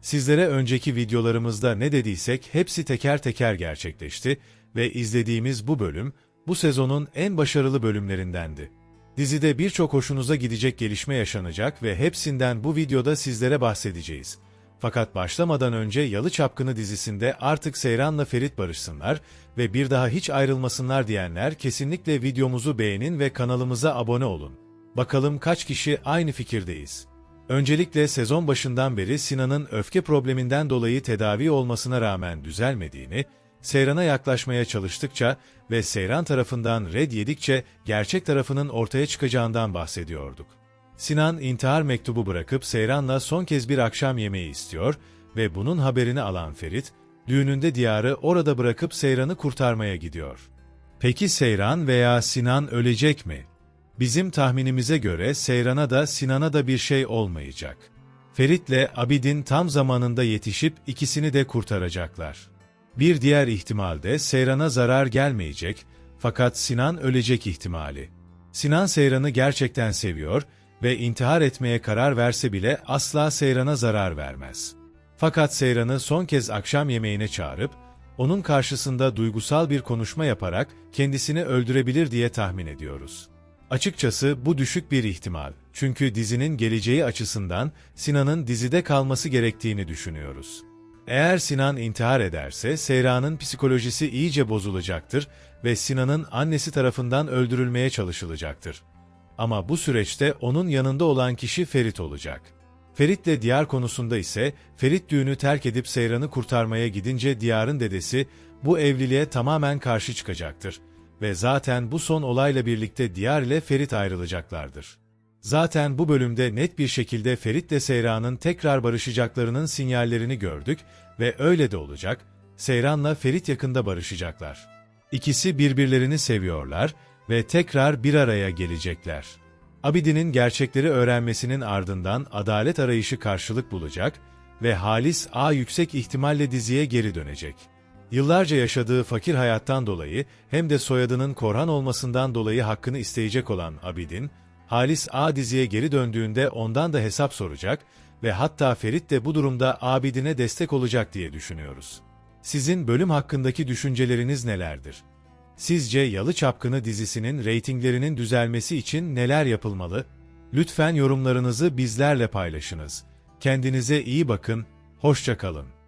Sizlere önceki videolarımızda ne dediysek hepsi teker teker gerçekleşti ve izlediğimiz bu bölüm bu sezonun en başarılı bölümlerindendi. Dizide birçok hoşunuza gidecek gelişme yaşanacak ve hepsinden bu videoda sizlere bahsedeceğiz. Fakat başlamadan önce Yalı Çapkını dizisinde artık Seyran'la Ferit barışsınlar ve bir daha hiç ayrılmasınlar diyenler kesinlikle videomuzu beğenin ve kanalımıza abone olun. Bakalım kaç kişi aynı fikirdeyiz. Öncelikle sezon başından beri Sinan'ın öfke probleminden dolayı tedavi olmasına rağmen düzelmediğini, Seyran'a yaklaşmaya çalıştıkça ve Seyran tarafından red yedikçe gerçek tarafının ortaya çıkacağından bahsediyorduk. Sinan intihar mektubu bırakıp Seyran'la son kez bir akşam yemeği istiyor ve bunun haberini alan Ferit, düğününde diyarı orada bırakıp Seyran'ı kurtarmaya gidiyor. Peki Seyran veya Sinan ölecek mi? Bizim tahminimize göre Seyran'a da Sinan'a da bir şey olmayacak. Ferit'le Abidin tam zamanında yetişip ikisini de kurtaracaklar. Bir diğer ihtimalde Seyran'a zarar gelmeyecek fakat Sinan ölecek ihtimali. Sinan Seyran'ı gerçekten seviyor ve intihar etmeye karar verse bile asla Seyran'a zarar vermez. Fakat Seyran'ı son kez akşam yemeğine çağırıp, onun karşısında duygusal bir konuşma yaparak kendisini öldürebilir diye tahmin ediyoruz. Açıkçası bu düşük bir ihtimal. Çünkü dizinin geleceği açısından Sinan'ın dizide kalması gerektiğini düşünüyoruz. Eğer Sinan intihar ederse Seyran'ın psikolojisi iyice bozulacaktır ve Sinan'ın annesi tarafından öldürülmeye çalışılacaktır. Ama bu süreçte onun yanında olan kişi Ferit olacak. Ferit'le Diyar konusunda ise Ferit düğünü terk edip Seyran'ı kurtarmaya gidince Diyar'ın dedesi bu evliliğe tamamen karşı çıkacaktır. Ve zaten bu son olayla birlikte Diyar ile Ferit ayrılacaklardır. Zaten bu bölümde net bir şekilde Ferit ile Seyran'ın tekrar barışacaklarının sinyallerini gördük ve öyle de olacak, Seyran'la Ferit yakında barışacaklar. İkisi birbirlerini seviyorlar ve tekrar bir araya gelecekler. Abidin'in gerçekleri öğrenmesinin ardından adalet arayışı karşılık bulacak ve Halis A yüksek ihtimalle diziye geri dönecek. Yıllarca yaşadığı fakir hayattan dolayı hem de soyadının Korhan olmasından dolayı hakkını isteyecek olan Abidin, Halis A diziye geri döndüğünde ondan da hesap soracak ve hatta Ferit de bu durumda Abidin'e destek olacak diye düşünüyoruz. Sizin bölüm hakkındaki düşünceleriniz nelerdir? Sizce Yalı Çapkını dizisinin reytinglerinin düzelmesi için neler yapılmalı? Lütfen yorumlarınızı bizlerle paylaşınız. Kendinize iyi bakın, hoşça kalın.